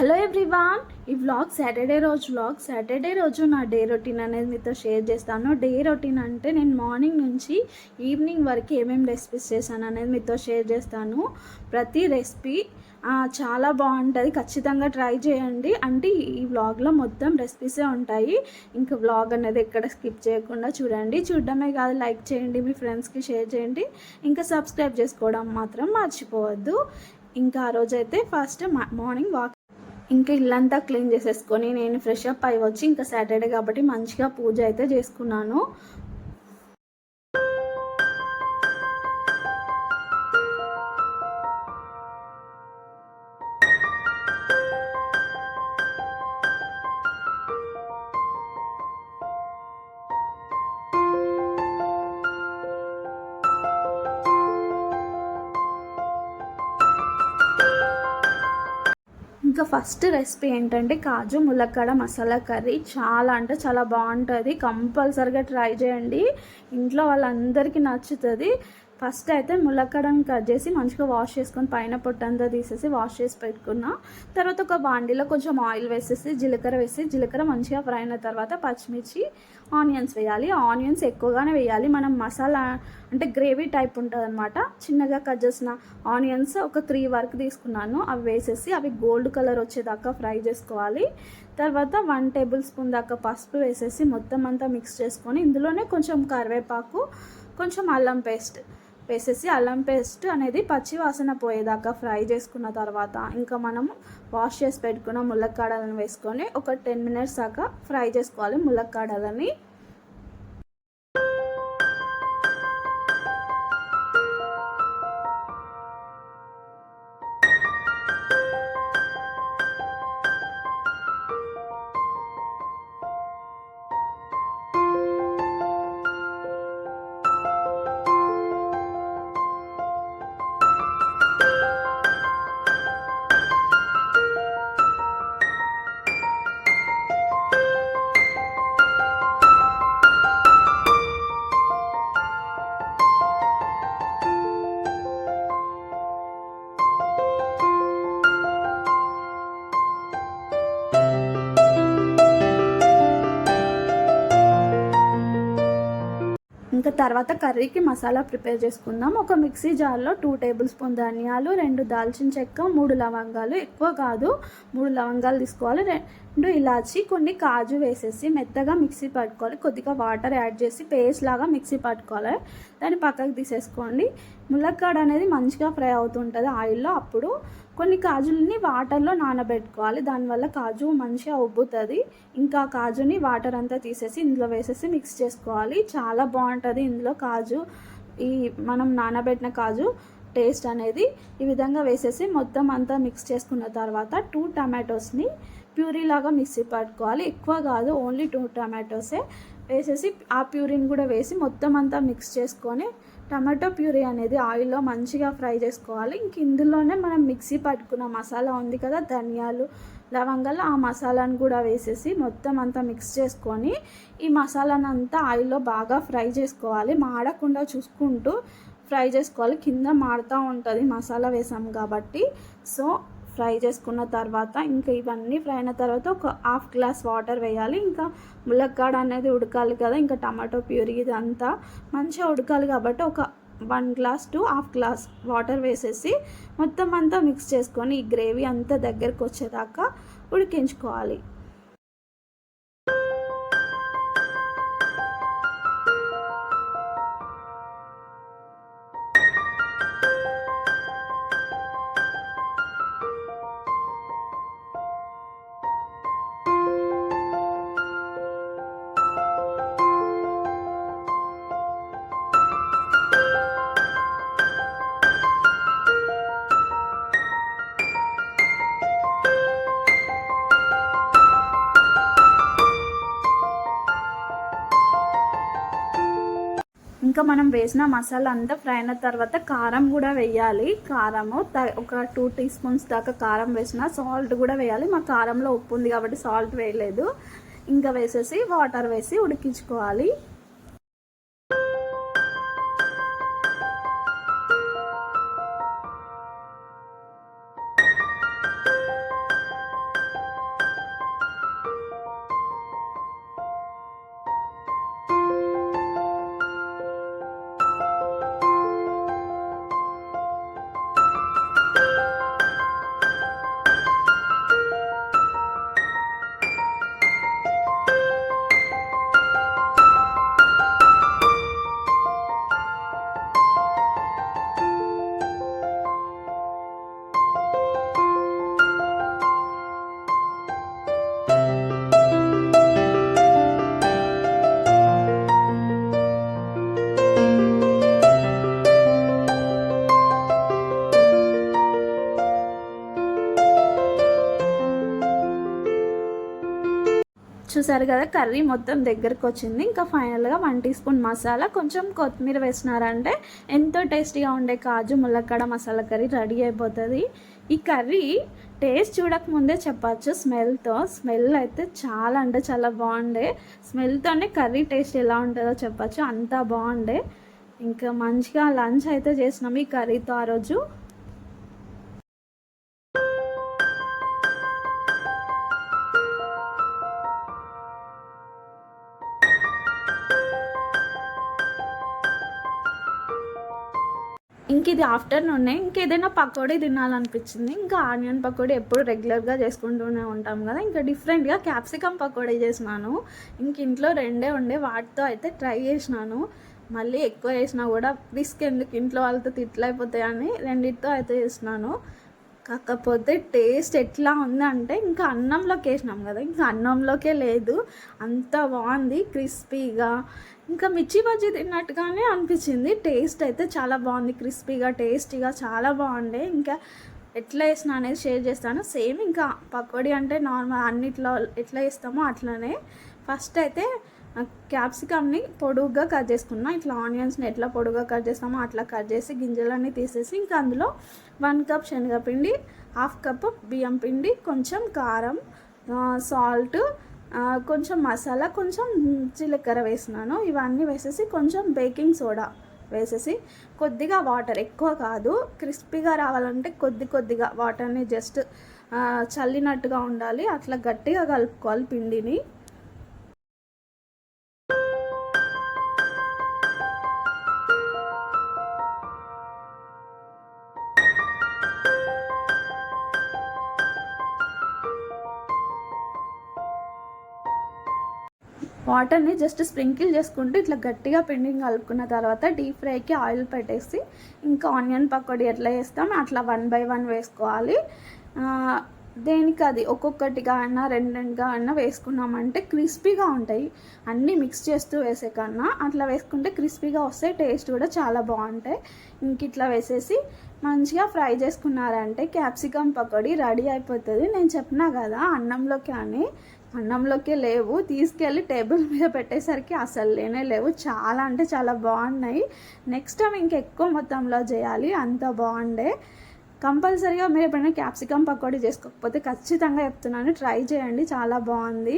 Hello everyone ఈ vlog Saturday రోజు vlog Saturday రోజు నా డే రొటీన్ అనేది మీతో షేర్ చేస్తాను. డే రొటీన్ అంటే నేను మార్నింగ్ నుంచి ఈవినింగ్ వరకు ఏమేమి రెసిపీస్ చేశాను అనేది మీతో షేర్ చేస్తాను. ప్రతి రెసిపీ చాలా బాగుంటుంది. ఖచ్చితంగా ట్రై చేయండి. అంటే ఈ వ్లాగ్లో మొత్తం రెసిపీసే ఉంటాయి. ఇంకా వ్లాగ్ అనేది ఎక్కడ స్కిప్ చేయకుండా చూడండి. చూడడమే కాదు లైక్ చేయండి మీ ఫ్రెండ్స్కి షేర్ చేయండి. ఇంకా సబ్స్క్రైబ్ చేసుకోవడం మాత్రం మర్చిపోవద్దు. ఇంకా ఆ రోజైతే ఫస్ట్ మార్నింగ్ వాక్ ఇంకా ఇల్లంతా క్లీన్ చేసేసుకొని నేను ఫ్రెష్ అప్ అయి వచ్చి ఇంకా సాటర్డే కాబట్టి మంచిగా పూజ అయితే చేసుకున్నాను. ఇంకా ఫస్ట్ రెసిపీ ఏంటంటే కాజు ములక్కడ మసాలా కర్రీ. చాలా అంటే చాలా బాగుంటుంది. కంపల్సరిగా ట్రై చేయండి. ఇంట్లో వాళ్ళందరికీ నచ్చుతుంది. ఫస్ట్ అయితే ములక్కడని కట్ చేసి మంచిగా వాష్ చేసుకొని పైన పొట్టంతా తీసేసి వాష్ చేసి పెట్టుకున్నా. తర్వాత ఒక బాండీలో కొంచెం ఆయిల్ వేసేసి జీలకర్ర వేసి జీలకర్ర మంచిగా ఫ్రై అయిన తర్వాత పచ్చిమిర్చి ఆనియన్స్ వేయాలి. ఆనియన్స్ ఎక్కువగానే వేయాలి. మనం మసాలా అంటే గ్రేవీ టైప్ ఉంటుంది అనమాట చిన్నగా కట్ చేసిన ఆనియన్స్ ఒక త్రీ వరకు తీసుకున్నాను. అవి వేసేసి అవి గోల్డ్ కలర్ వచ్చేదాకా ఫ్రై చేసుకోవాలి. తర్వాత వన్ టేబుల్ స్పూన్ దాకా పసుపు వేసేసి మొత్తం అంతా మిక్స్ చేసుకొని ఇందులోనే కొంచెం కరివేపాకు కొంచెం అల్లం పేస్ట్ వేసేసి అల్లం పేస్ట్ అనేది పచ్చి వాసన పోయేదాకా ఫ్రై చేసుకున్న తర్వాత ఇంకా మనము వాష్ చేసి పెట్టుకున్న ములక్కాడలను వేసుకొని ఒక టెన్ మినిట్స్ దాకా ఫ్రై చేసుకోవాలి ములక్కాడలని. తర్వాత కర్రీకి మసాలా ప్రిపేర్ చేసుకుందాం. ఒక మిక్సీ జార్లో టూ టేబుల్ స్పూన్ ధనియాలు రెండు దాల్చిన చెక్క మూడు లవంగాలు. ఎక్కువ కాదు మూడు లవంగాలు తీసుకోవాలి. రెండు ఇలాచి కొన్ని కాజు వేసేసి మెత్తగా మిక్సీ పట్టుకోవాలి. కొద్దిగా వాటర్ యాడ్ చేసి పేస్ట్ లాగా మిక్సీ పట్టుకోవాలి. దాన్ని పక్కకు తీసేసుకోండి. ములక్కాడ అనేది మంచిగా ఫ్రై అవుతుంటుంది ఆయిల్లో. అప్పుడు కొన్ని కాజులని వాటర్లో నానబెట్టుకోవాలి. దానివల్ల కాజు మంచిగా ఉబ్బుతుంది. ఇంకా కాజుని వాటర్ అంతా తీసేసి ఇందులో వేసేసి మిక్స్ చేసుకోవాలి. చాలా బాగుంటుంది ఇందులో కాజు. ఈ మనం నానబెట్టిన కాజు టేస్ట్ అనేది ఈ విధంగా వేసేసి మొత్తం అంతా మిక్స్ చేసుకున్న తర్వాత టూ టమాటోస్ని ప్యూరీ లాగా మిక్సీ పట్టుకోవాలి. ఎక్కువ కాదు ఓన్లీ టూ టమాటోసే. వేసేసి ఆ ప్యూరీని కూడా వేసి మొత్తం అంతా మిక్స్ చేసుకొని టమాటో ప్యూరీ అనేది ఆయిల్లో మంచిగా ఫ్రై చేసుకోవాలి. ఇంక ఇందులోనే మనం మిక్సీ పట్టుకున్న మసాలా ఉంది కదా ధనియాలు లవంగాలు ఆ మసాలాను కూడా వేసేసి మొత్తం అంతా మిక్స్ చేసుకొని ఈ మసాలాను అంతా ఆయిల్లో బాగా ఫ్రై చేసుకోవాలి. మాడకుండా చూసుకుంటూ ఫ్రై చేసుకోవాలి. కింద మాడుతూ ఉంటుంది మసాలా వేసాం కాబట్టి. సో ఫ్రై చేసుకున్న తర్వాత ఇంకా ఇవన్నీ ఫ్రై అయిన తర్వాత ఒక హాఫ్ గ్లాస్ వాటర్ వేయాలి. ఇంకా ములక్కాడ అనేది ఉడకాలి కదా ఇంకా టమాటో ప్యూరీ ఇదంతా మంచిగా ఉడకాలి కాబట్టి ఒక one glass to half glass water వేసేసి మొత్తం అంతా మిక్స్ చేసుకొని ఈ గ్రేవీ అంతా దగ్గరకు వచ్చేదాకా ఉడికించుకోవాలి. ఇంకా మనం వేసిన మసాలా అంతా ఫ్రై అయిన తర్వాత కారం కూడా వేయాలి. కారము ఒక టూ టీ స్పూన్స్ దాకా కారం వేసిన సాల్ట్ కూడా వేయాలి. మా కారంలో ఉప్పు ఉంది కాబట్టి సాల్ట్ వేయలేదు. ఇంకా వేసేసి వాటర్ వేసి ఉడికించుకోవాలి. చూసారు కదా కర్రీ మొత్తం దగ్గరకు వచ్చింది ఇంకా ఫైనల్గా వన్ టీ స్పూన్ మసాలా. కొంచెం కొత్తిమీర వేసినారంటే ఎంతో టేస్టీగా ఉండే కాజు ములక్కడ మసాలా కర్రీ రెడీ అయిపోతుంది. ఈ కర్రీ టేస్ట్ చూడకముందే చెప్పచ్చు. స్మెల్తో స్మెల్ అయితే చాలా అంటే చాలా బాగుండే. స్మెల్తోనే కర్రీ టేస్ట్ ఎలా ఉంటుందో చెప్పచ్చు. అంతా బాగుండే. ఇంకా మంచిగా లంచ్ అయితే చేసినాం ఈ కర్రీతో ఆ రోజు. ఇంక ఇది ఆఫ్టర్నూనే ఇంకేదైనా పకోడీ తినాలనిపించింది. ఇంకా ఆనియన్ పకోడీ ఎప్పుడు రెగ్యులర్గా చేసుకుంటూనే ఉంటాం కదా. ఇంకా డిఫరెంట్గా క్యాప్సికమ్ పకోడీ చేసినాను. ఇంక ఇంట్లో రెండే ఉండే వాటితో అయితే ట్రై చేసినాను. మళ్ళీ ఎక్కువ వేసినా కూడా రిస్క్ ఎందుకు ఇంట్లో వాళ్ళతో తిట్లయిపోతాయని రెండిటితో అయితే చేసినాను. కాకపోతే టేస్ట్ ఎట్లా ఉంది అంటే ఇంకా అన్నంలోకి వేసినాం కదా ఇంకా అన్నంలోకే లేదు. అంత బాగుంది క్రిస్పీగా. ఇంకా మిర్చి బజ్జీ తిన్నట్టుగానే అనిపించింది. టేస్ట్ అయితే చాలా బాగుంది క్రిస్పీగా టేస్టీగా చాలా బాగుండే. ఇంకా ఎట్లా వేసిన అనేది షేర్ చేస్తాను. సేమ్ ఇంకా పకోడీ అంటే నార్మల్ అన్నిట్లో ఎట్లా వేస్తామో అట్లనే. ఫస్ట్ అయితే క్యాప్సికమ్ని పొడుగ్గా కట్ చేసుకున్నా. ఇట్లా ఆనియన్స్ని ఎట్లా పొడుగ్గా కట్ చేస్తామో అట్లా కట్ చేసి గింజలన్నీ తీసేసి ఇంకా అందులో వన్ కప్ శనగపిండి హాఫ్ కప్ బియ్యం పిండి కొంచెం కారం సాల్ట్ కొంచెం మసాలా కొంచెం జీలకర్ర వేసినాను. ఇవన్నీ వేసేసి కొంచెం బేకింగ్ సోడా వేసేసి కొద్దిగా వాటర్ ఎక్కువ కాదు క్రిస్పీగా రావాలంటే కొద్ది కొద్దిగా వాటర్ని జస్ట్ చల్లినట్టుగా ఉండాలి. అట్లా గట్టిగా కలుపుకోవాలి పిండిని. వాటర్ని జస్ట్ స్ప్రింకిల్ చేసుకుంటూ ఇట్లా గట్టిగా పిండిని కలుపుకున్న తర్వాత డీప్ ఫ్రైకి ఆయిల్ పెట్టేసి ఇంకా ఆనియన్ పకోడీ ఎట్లా వేస్తాం అట్లా వన్ బై వన్ వేసుకోవాలి. దేనికి అది ఒక్కొక్కటిగా అయినా రెండు రెండుగా అయినా వేసుకున్నామంటే క్రిస్పీగా ఉంటాయి. అన్నీ మిక్స్ చేస్తూ వేసే కన్నా అట్లా వేసుకుంటే క్రిస్పీగా వస్తే టేస్ట్ కూడా చాలా బాగుంటాయి. ఇంక ఇట్లా వేసేసి మంచిగా ఫ్రై చేసుకున్నారంటే క్యాప్సికమ్ పకోడీ రెడీ అయిపోతుంది. నేను చెప్పినా కదా అన్నంలోకి కానీ అన్నంలోకి లేవు. తీసుకెళ్ళి టేబుల్ మీద పెట్టేసరికి అసలు లేనే లేవు. చాలా అంటే చాలా బాగున్నాయి. నెక్స్ట్ టైం ఇంకెక్కువ మొత్తంలో చేయాలి. అంత బాగుండే. కంపల్సరీగా మీరు ఎప్పుడైనా క్యాప్సికమ్ పకోడీ చేసుకోకపోతే ఖచ్చితంగా చెప్తున్నాను. ట్రై చేయండి. చాలా బాగుంది.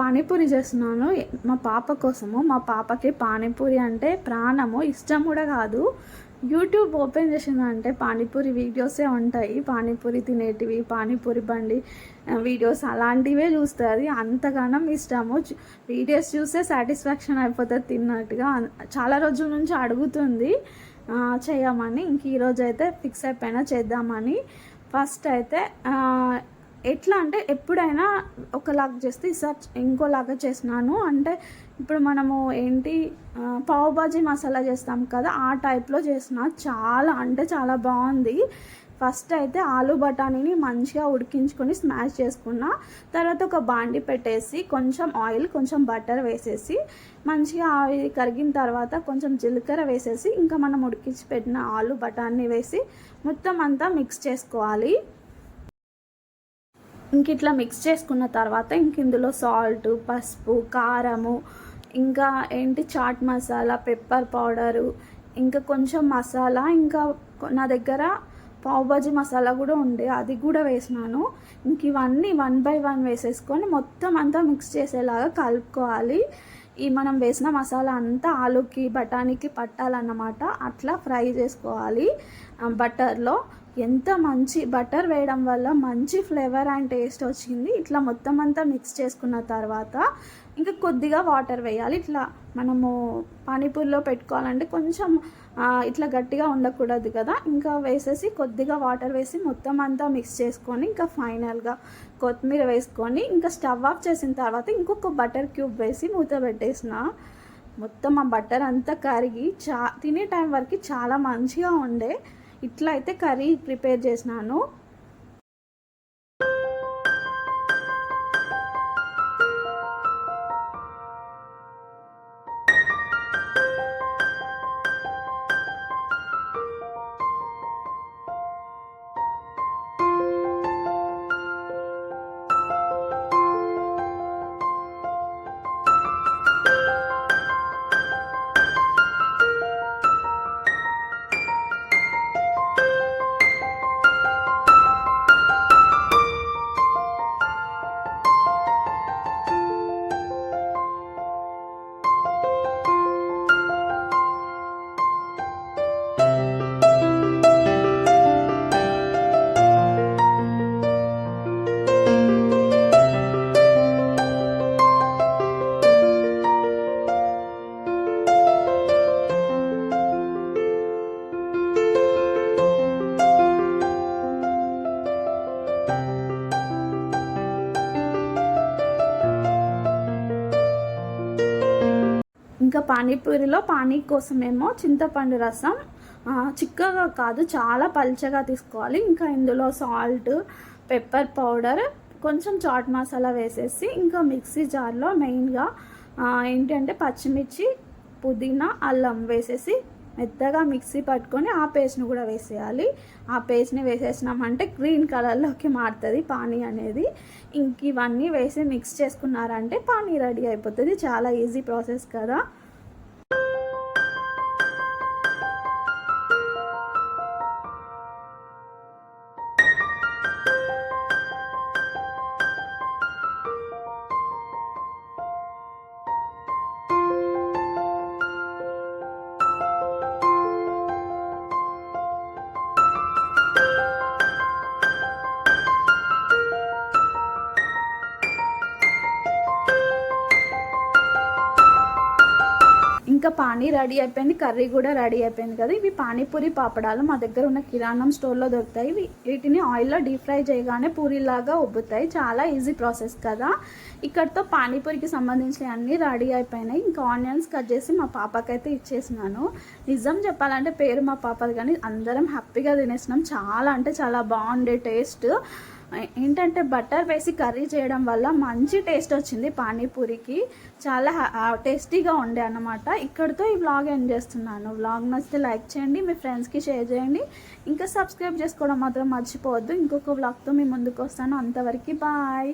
పానీపూరి చేస్తున్నాను. మా పాప కోసము. మా పాపకి పానీపూరి అంటే ప్రాణము ఇష్టం కూడా కాదు. యూట్యూబ్ ఓపెన్ చేసిందంటే పానీపూరి వీడియోసే ఉంటాయి. పానీపూరి తినేటివి పానీపూరి బండి వీడియోస్ అలాంటివే చూస్తుంది. అంతగానం ఇష్టము. వీడియోస్ చూస్తే సాటిస్ఫాక్షన్ అయిపోతుంది తిన్నట్టుగా. చాలా రోజుల నుంచి అడుగుతుంది చేయమని. ఇంక ఈరోజు అయితే ఫిక్స్ అయిపోయినా చేద్దామని. ఫస్ట్ అయితే ఎట్లా అంటే ఎప్పుడైనా ఒకలాగా చేస్తే ఈసారి ఇంకోలాగా చేసినాను. అంటే ఇప్పుడు మనము ఏంటి పావుబాజీ మసాలా చేస్తాం కదా ఆ టైప్లో చేసిన చాలా అంటే చాలా బాగుంది. ఫస్ట్ అయితే ఆలు బఠానీని మంచిగా ఉడికించుకొని స్మాష్ చేసుకున్న. తర్వాత ఒక బాండి పెట్టేసి కొంచెం ఆయిల్ కొంచెం బటర్ వేసేసి మంచిగా ఆయిల్ కరిగిన తర్వాత కొంచెం జీలకర్ర వేసేసి ఇంకా మనం ఉడికించి పెట్టిన ఆలు బఠానీ వేసి మొత్తం అంతా మిక్స్ చేసుకోవాలి. ఇంక ఇట్లా మిక్స్ చేసుకున్న తర్వాత ఇంక ఇందులో సాల్ట్ పసుపు కారము ఇంకా ఏంటి చాట్ మసాలా పెప్పర్ పౌడరు ఇంకా కొంచెం మసాలా ఇంకా నా దగ్గర పావుబాజీ మసాలా కూడా ఉండే అది కూడా వేసినాను. ఇంక ఇవన్నీ వన్ బై వన్ వేసేసుకొని మొత్తం అంతా మిక్స్ చేసేలాగా కలుపుకోవాలి. ఈ మనం వేసిన మసాలా అంతా ఆలుకి బఠానీకి పట్టాలన్నమాట. అట్లా ఫ్రై చేసుకోవాలి బటర్లో ఎంత మంచి బటర్ వేయడం వల్ల మంచి ఫ్లేవర్ అండ్ టేస్ట్ వచ్చింది. ఇట్లా మొత్తం అంతా మిక్స్ చేసుకున్న తర్వాత ఇంకా కొద్దిగా వాటర్ వేయాలి. ఇట్లా మనము పానీపూరిలో పెట్టుకోవాలంటే కొంచెం ఇట్లా గట్టిగా ఉండకూడదు కదా. ఇంకా వేసేసి కొద్దిగా వాటర్ వేసి మొత్తం అంతా మిక్స్ చేసుకొని ఇంకా ఫైనల్గా కొత్తిమీర వేసుకొని ఇంకా స్టవ్ ఆఫ్ చేసిన తర్వాత ఇంకొక బటర్ క్యూబ్ వేసి మూత పెట్టేసిన. మొత్తం ఆ బటర్ అంతా కరిగి చా తినే టైం వరకు చాలా మంచిగా ఉండే. ఇట్లా అయితే కర్రీ ప్రిపేర్ చేసినాను. ఇంకా పానీపూరిలో పానీ కోసమేమో చింతపండు రసం. చిక్కగా కాదు చాలా పల్చగా తీసుకోవాలి. ఇంకా ఇందులో సాల్ట్ పెప్పర్ పౌడర్ కొంచెం చాట్ మసాలా వేసేసి ఇంకా మిక్సీ జార్లో మెయిన్గా ఏంటంటే పచ్చిమిర్చి పుదీనా అల్లం వేసేసి మెత్తగా మిక్సీ పట్టుకొని ఆ పేస్ట్ని కూడా వేసేయాలి. ఆ పేస్ట్ని వేసేసినామంటే గ్రీన్ కలర్లోకి మారుతుంది పానీ అనేది. ఇంక ఇవన్నీ వేసి మిక్స్ చేసుకున్నారంటే పానీ రెడీ అయిపోతుంది. చాలా ఈజీ ప్రాసెస్ కదా. పానీ రెడీ అయిపోయింది కర్రీ కూడా రెడీ అయిపోయింది కదా. ఇవి పానీపూరి పాపడాలు మా దగ్గర ఉన్న కిరాణం స్టోర్లో దొరుకుతాయి. ఇవి వీటిని ఆయిల్లో డీప్ ఫ్రై చేయగానే పూరిలాగా ఉబ్బుతాయి. చాలా ఈజీ ప్రాసెస్ కదా. ఇక్కడతో పానీపూరికి సంబంధించిన అన్నీ రెడీ అయిపోయినాయి. ఇంకా ఆనియన్స్ కట్ చేసి మా పాపకైతే ఇచ్చేసినాను. నిజం చెప్పాలంటే పేరు మా పాపది కానీ అందరం హ్యాపీగా తినేసినాం. చాలా అంటే చాలా బాగుండే టేస్ట్. ఏంటంటే బటర్ వేసి కర్రీ చేయడం వల్ల మంచి టేస్ట్ వచ్చింది పానీపూరికి. చాలా టేస్టీగా ఉండే అన్నమాట. ఇక్కడితో ఈ వ్లాగ్ ఎండ్ చేస్తున్నాను. వ్లాగ్ నచ్చితే లైక్ చేయండి మీ ఫ్రెండ్స్కి షేర్ చేయండి. ఇంకా సబ్స్క్రైబ్ చేసుకోవడం మాత్రం మర్చిపోవద్దు. ఇంకొక వ్లాగ్తో మీ ముందుకు వస్తాను. అంతవరకు బాయ్.